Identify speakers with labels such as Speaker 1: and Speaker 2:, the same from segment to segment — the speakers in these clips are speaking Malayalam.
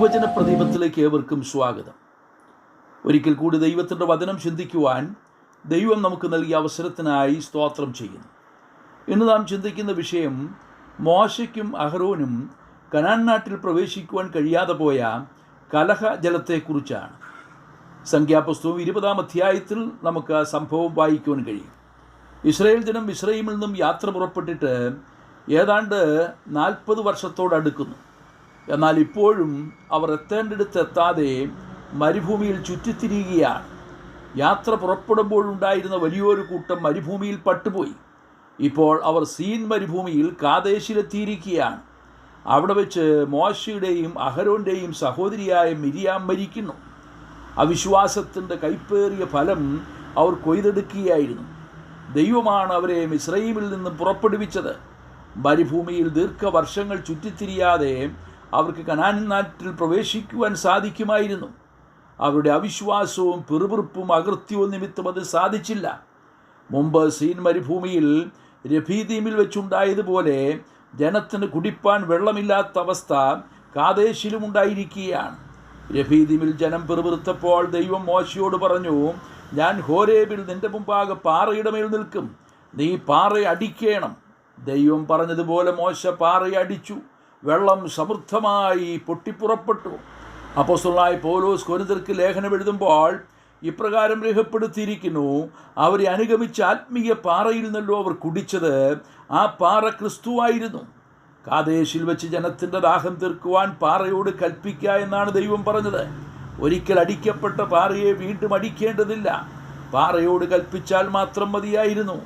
Speaker 1: തിരുവചന പ്രദീപത്തിലേക്ക് ഏവർക്കും സ്വാഗതം ഒരിക്കൽ കൂടി ദൈവത്തിൻ്റെ വചനം ചിന്തിക്കുവാൻ ദൈവം നമുക്ക് നൽകിയ അവസരത്തിനായി സ്തോത്രം ചെയ്യുന്നു ഇന്ന് നാം ചിന്തിക്കുന്ന വിഷയം മോശയ്ക്കും അഹ്റോനും കനാൻ നാട്ടിൽ പ്രവേശിക്കുവാൻ കഴിയാതെ പോയ കലഹ ജലത്തെക്കുറിച്ചാണ് സംഖ്യാപുസ്തകം ഇരുപതാം അധ്യായത്തിൽ നമുക്ക് ആ സംഭവം വായിക്കുവാൻ കഴിയും ഇസ്രയേൽ ജനം ഇസ്രൈമിൽ നിന്നും യാത്ര പുറപ്പെട്ടിട്ട് ഏതാണ്ട് നാൽപ്പത് വർഷത്തോടടുക്കുന്നു എന്നാൽ ഇപ്പോഴും അവർ എത്തേണ്ടടുത്ത് എത്താതെ മരുഭൂമിയിൽ ചുറ്റിത്തിരിയുകയാണ് യാത്ര പുറപ്പെടുമ്പോഴുണ്ടായിരുന്ന വലിയൊരു കൂട്ടം മരുഭൂമിയിൽ പട്ടുപോയി ഇപ്പോൾ അവർ സീൻ മരുഭൂമിയിൽ കാതേശിലെത്തിയിരിക്കുകയാണ് അവിടെ വെച്ച് മോശയുടെയും അഹരോൻ്റെയും സഹോദരിയായ മിരിയാം മരിക്കുന്നു അവിശ്വാസത്തിൻ്റെ കൈപ്പേറിയ ഫലം അവർ കൊയ്തെടുക്കുകയായിരുന്നു ദൈവമാണ് അവരെ മിശ്രൈമിൽ നിന്നും പുറപ്പെടുവിച്ചത് മരുഭൂമിയിൽ ദീർഘവർഷങ്ങൾ ചുറ്റിത്തിരിയാതെ അവർക്ക് കനാൻ നാട്ടിൽ പ്രവേശിക്കുവാൻ സാധിക്കുമായിരുന്നു അവരുടെ അവിശ്വാസവും പിറുപിറുപ്പും അകൃത്യവും നിമിത്തം അത് സാധിച്ചില്ല മുമ്പ് സീൻ മരുഭൂമിയിൽ രഫീദീമിൽ വെച്ചുണ്ടായതുപോലെ ജനത്തിന് കുടിപ്പാൻ വെള്ളമില്ലാത്ത അവസ്ഥ കാതേശിലും ഉണ്ടായിരിക്കുകയാണ് രഫീദീമിൽ ജനം പിറുപിറുത്തപ്പോൾ ദൈവം മോശയോട് പറഞ്ഞു ഞാൻ ഹോരേബിൽ നിന്റെ മുമ്പാകെ പാറയുടെ മേൽ നിൽക്കും നീ പാറ അടിക്കണം ദൈവം പറഞ്ഞതുപോലെ മോശ പാറയടിച്ചു വെള്ളം സമൃദ്ധമായി പൊട്ടിപ്പുറപ്പെട്ടു അപ്പോസ്തുലായ പോലോസ് കൊരുതർക്ക് ലേഖനം എഴുതുമ്പോൾ ഇപ്രകാരം രേഖപ്പെടുത്തിയിരിക്കുന്നു അവരെ അനുഗമിച്ച ആത്മീയ പാറയിൽ നിന്നല്ലോ അവർ കുടിച്ചത് ആ പാറ ക്രിസ്തുവായിരുന്നു കാതേശിൽ വെച്ച് ജനത്തിൻ്റെ ദാഹം തീർക്കുവാൻ പാറയോട് കൽപ്പിക്കുക എന്നാണ് ദൈവം പറഞ്ഞത് ഒരിക്കൽ അടിക്കപ്പെട്ട പാറയെ വീണ്ടും അടിക്കേണ്ടതില്ല പാറയോട് കൽപ്പിച്ചാൽ മാത്രം മതിയായിരുന്നു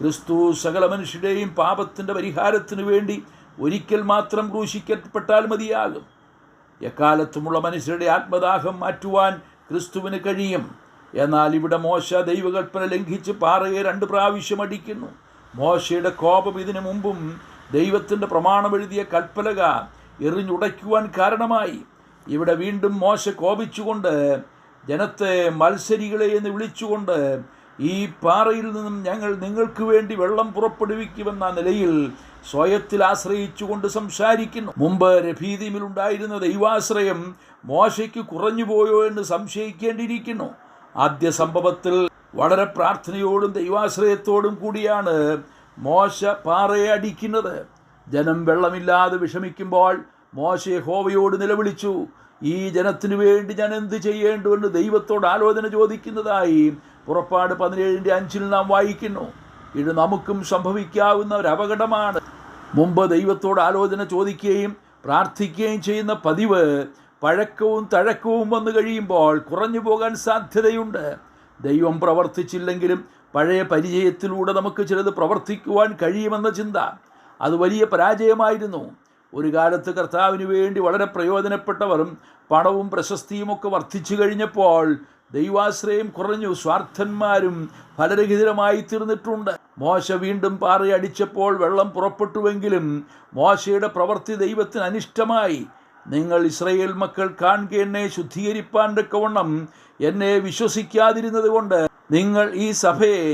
Speaker 1: ക്രിസ്തു സകല മനുഷ്യരുടെയും പാപത്തിൻ്റെ പരിഹാരത്തിനു വേണ്ടി ഒരിക്കൽ മാത്രം ക്രൂശിക്കപ്പെട്ടാൽ മതിയാകും എക്കാലത്തുമുള്ള മനുഷ്യരുടെ ആത്മദാഹം മാറ്റുവാൻ ക്രിസ്തുവിന് കഴിയും എന്നാൽ ഇവിടെ മോശ ദൈവകൽപ്പന ലംഘിച്ച് പാറയെ രണ്ട് പ്രാവശ്യം അടിക്കുന്നു മോശയുടെ കോപം ഇതിനു മുമ്പും ദൈവത്തിൻ്റെ പ്രമാണമെഴുതിയ കൽപ്പലക എറിഞ്ഞുടയ്ക്കുവാൻ കാരണമായി ഇവിടെ വീണ്ടും മോശ കോപിച്ചുകൊണ്ട് ജനത്തെ മത്സരികളെ എന്ന് വിളിച്ചുകൊണ്ട് ഈ പാറയിൽ നിന്നും ഞങ്ങൾ നിങ്ങൾക്ക് വേണ്ടി വെള്ളം പുറപ്പെടുവിക്കുമെന്ന നിലയിൽ സ്വയത്തിൽ ആശ്രയിച്ചുകൊണ്ട് സംസാരിക്കുന്നു മുമ്പ് ഉണ്ടായിരുന്ന ദൈവാശ്രയം മോശയ്ക്ക് കുറഞ്ഞുപോയോ എന്ന് സംശയിക്കേണ്ടിയിരിക്കുന്നു ആദ്യ സംഭവത്തിൽ വളരെ പ്രാർത്ഥനയോടും ദൈവാശ്രയത്തോടും കൂടിയാണ് മോശ പാറയെ അടിക്കുന്നത് ജനം വെള്ളമില്ലാതെ വിഷമിക്കുമ്പോൾ മോശ ഹോവയോട് നിലവിളിച്ചു ഈ ജനത്തിനു വേണ്ടി ഞാൻ എന്ത് ചെയ്യേണ്ടുവെന്ന് എന്ന് ദൈവത്തോട് ആലോചന ചോദിക്കുന്നതായി പുറപ്പാട് പതിനേഴിൻ്റെ അഞ്ചിൽ നാം വായിക്കുന്നു ഇത് നമുക്കും സംഭവിക്കാവുന്ന ഒരു അപകടമാണ് മുമ്പ് ദൈവത്തോട് ആലോചന ചോദിക്കുകയും പ്രാർത്ഥിക്കുകയും ചെയ്യുന്ന പതിവ് പഴക്കവും തഴക്കവും വന്നു കഴിയുമ്പോൾ കുറഞ്ഞു പോകാൻ സാധ്യതയുണ്ട് ദൈവം പ്രവർത്തിച്ചില്ലെങ്കിലും പഴയ പരിചയത്തിലൂടെ നമുക്ക് ചിലത് പ്രവർത്തിക്കുവാൻ കഴിയുമെന്ന ചിന്ത അത് വലിയ പരാജയമായിരുന്നു ഒരു കാലത്ത് കർത്താവിന് വേണ്ടി വളരെ പ്രയോജനപ്പെട്ടവരും പണവും പ്രശസ്തിയുമൊക്കെ വർദ്ധിച്ചു കഴിഞ്ഞപ്പോൾ ദൈവാശ്രയം കുറഞ്ഞു സ്വാർത്ഥന്മാരും ഫലരഹിതരമായി തീർന്നിട്ടുണ്ട് മോശ വീണ്ടും പാറയടിച്ചപ്പോൾ വെള്ളം പുറപ്പെട്ടുവെങ്കിലും മോശയുടെ പ്രവൃത്തി ദൈവത്തിന് അനിഷ്ടമായി നിങ്ങൾ ഇസ്രയേൽ മക്കൾ കാണുക എന്നെ ശുദ്ധീകരിപ്പാൻ തക്കവണ്ണം എന്നെ വിശ്വസിക്കാതിരുന്നത് കൊണ്ട് നിങ്ങൾ ഈ സഭയെ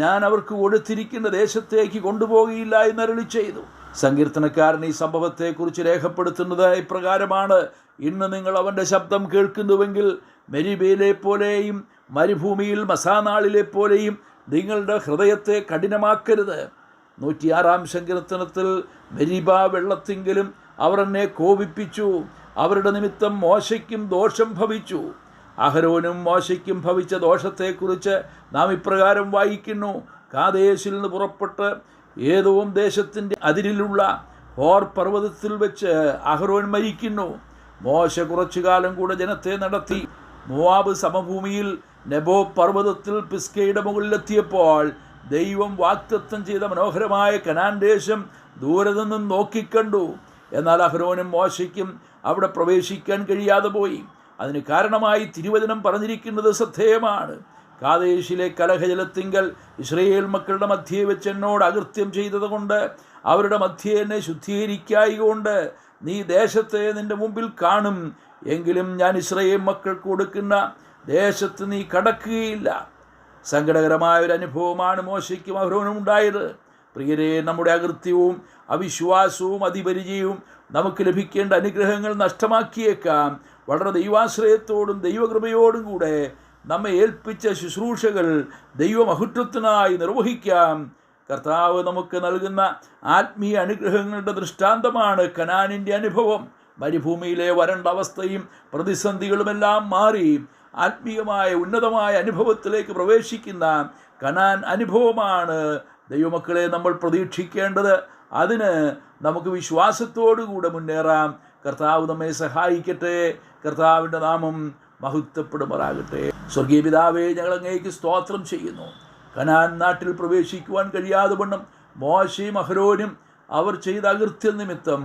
Speaker 1: ഞാൻ അവർക്ക് കൊടുത്തിരിക്കുന്ന ദേശത്തേക്ക് കൊണ്ടുപോകുകയില്ല എന്നരളി ചെയ്തു സങ്കീർത്തനക്കാരൻ ഈ സംഭവത്തെക്കുറിച്ച് രേഖപ്പെടുത്തുന്നത് ഇപ്രകാരമാണ് ഇന്ന് നിങ്ങൾ അവൻ്റെ ശബ്ദം കേൾക്കുന്നുവെങ്കിൽ മെരിബേലെ പോലെയും മരുഭൂമിയിൽ മസാനാളിലെ പോലെയും നിങ്ങളുടെ ഹൃദയത്തെ കഠിനമാക്കരുത് നൂറ്റിയാറാം സങ്കീർത്തനത്തിൽ മെരിബ വെള്ളത്തിങ്കിലും അവർ എന്നെ കോപിപ്പിച്ചു അവരുടെ നിമിത്തം മോശയ്ക്കും ദോഷം ഭവിച്ചു അഹരോനും മോശയ്ക്കും ഭവിച്ച ദോഷത്തെക്കുറിച്ച് നാം ഇപ്രകാരം വായിക്കുന്നു കാദേശിൽ നിന്ന് പുറപ്പെട്ട് ഏതോം ദേശത്തിൻ്റെ അതിരിലുള്ള ഹോർ പർവ്വതത്തിൽ വെച്ച് അഹ്റോൻ മരിക്കുന്നു മോശ കുറച്ചു കാലം കൂടെ ജനത്തെ നടത്തി മോവാബ് സമഭൂമിയിൽ നെബോ പർവ്വതത്തിൽ പിസ്കയുടെ മുകളിലെത്തിയപ്പോൾ ദൈവം വാക്തത്വം ചെയ്ത മനോഹരമായ കനാൻ ദേശം ദൂരെ നിന്നും നോക്കിക്കണ്ടു എന്നാൽ അഹ്റോനും മോശയ്ക്കും അവിടെ പ്രവേശിക്കാൻ കഴിയാതെ പോയി അതിന് കാരണമായി തിരുവചനം പറഞ്ഞിരിക്കുന്നത് ശ്രദ്ധേയമാണ് കാതേശിലെ കലഹജലത്തിങ്കൽ ഇസ്രയേൽ മക്കളുടെ മധ്യയെ വെച്ച് എന്നോട് അകൃത്യം ചെയ്തതുകൊണ്ട് അവരുടെ മധ്യയെ എന്നെ കൊണ്ട് നീ ദേശത്തെ നിന്റെ മുമ്പിൽ കാണും എങ്കിലും ഞാൻ ഇസ്രയേൽ മക്കൾക്ക് കൊടുക്കുന്ന ദേശത്ത് നീ കടക്കുകയില്ല സങ്കടകരമായ ഒരു അനുഭവമാണ് മോശയ്ക്കും അഹ്റോനും ഉണ്ടായത് പ്രിയരെ നമ്മുടെ അകൃത്യവും അവിശ്വാസവും അതിപരിചയവും നമുക്ക് ലഭിക്കേണ്ട അനുഗ്രഹങ്ങൾ നഷ്ടമാക്കിയേക്കാം വളരെ ദൈവാശ്രയത്തോടും ദൈവകൃപയോടും കൂടെ നമ്മെ ഏൽപ്പിച്ച ശുശ്രൂഷകൾ ദൈവമഹത്വത്തിനായി നിർവഹിക്കാം കർത്താവ് നമുക്ക് നൽകുന്ന ആത്മീയ അനുഗ്രഹങ്ങളുടെ ദൃഷ്ടാന്തമാണ് കനാനിൻ്റെ അനുഭവം മരുഭൂമിയിലെ വരണ്ട അവസ്ഥയും പ്രതിസന്ധികളുമെല്ലാം മാറി ആത്മീയമായ ഉന്നതമായ അനുഭവത്തിലേക്ക് പ്രവേശിക്കുന്ന കനാൻ അനുഭവമാണ് ദൈവമക്കളെ നമ്മൾ പ്രതീക്ഷിക്കേണ്ടത് അതിന് നമുക്ക് വിശ്വാസത്തോടുകൂടെ മുന്നേറാം കർത്താവ് നമ്മെ സഹായിക്കട്ടെ കർത്താവിൻ്റെ നാമം മഹത്വപ്പെടുമാറാകട്ടെ സ്വർഗീയ പിതാവേ ഞങ്ങൾ അങ്ങേക്ക് സ്തോത്രം ചെയ്യുന്നു കനാൻ നാട്ടിൽ പ്രവേശിക്കുവാൻ കഴിയാതെ വണ്ണം മോശയും അഹരോനും അവർ ചെയ്ത അകൃത്യ നിമിത്തം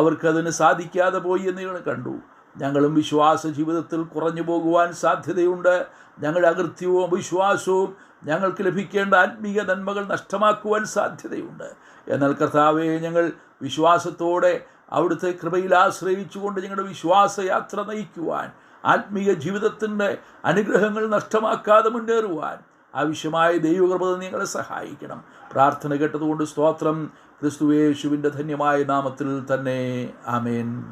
Speaker 1: അവർക്കതിന് സാധിക്കാതെ പോയി എന്ന് കണ്ടു ഞങ്ങളും വിശ്വാസ ജീവിതത്തിൽ കുറഞ്ഞു പോകുവാൻ സാധ്യതയുണ്ട് ഞങ്ങളുടെ അകൃത്യവും അവിശ്വാസവും ഞങ്ങൾക്ക് ലഭിക്കേണ്ട ആത്മീയ നന്മകൾ നഷ്ടമാക്കുവാൻ സാധ്യതയുണ്ട് എന്നാൽ കർത്താവെ ഞങ്ങൾ വിശ്വാസത്തോടെ അവിടുത്തെ കൃപയിൽ ആശ്രയിച്ചുകൊണ്ട് ഞങ്ങളുടെ വിശ്വാസയാത്ര നയിക്കുവാൻ ആത്മീയ ജീവിതത്തിൻ്റെ അനുഗ്രഹങ്ങൾ നഷ്ടമാക്കാതെ മുന്നേറുവാൻ ആവശ്യമായ ദൈവകൃപ നിങ്ങളെ സഹായിക്കണം പ്രാർത്ഥന കേട്ടതുകൊണ്ട് സ്തോത്രം ക്രിസ്തുവേശുവിൻ്റെ ധന്യമായ നാമത്തിൽ തന്നെ ആമേൻ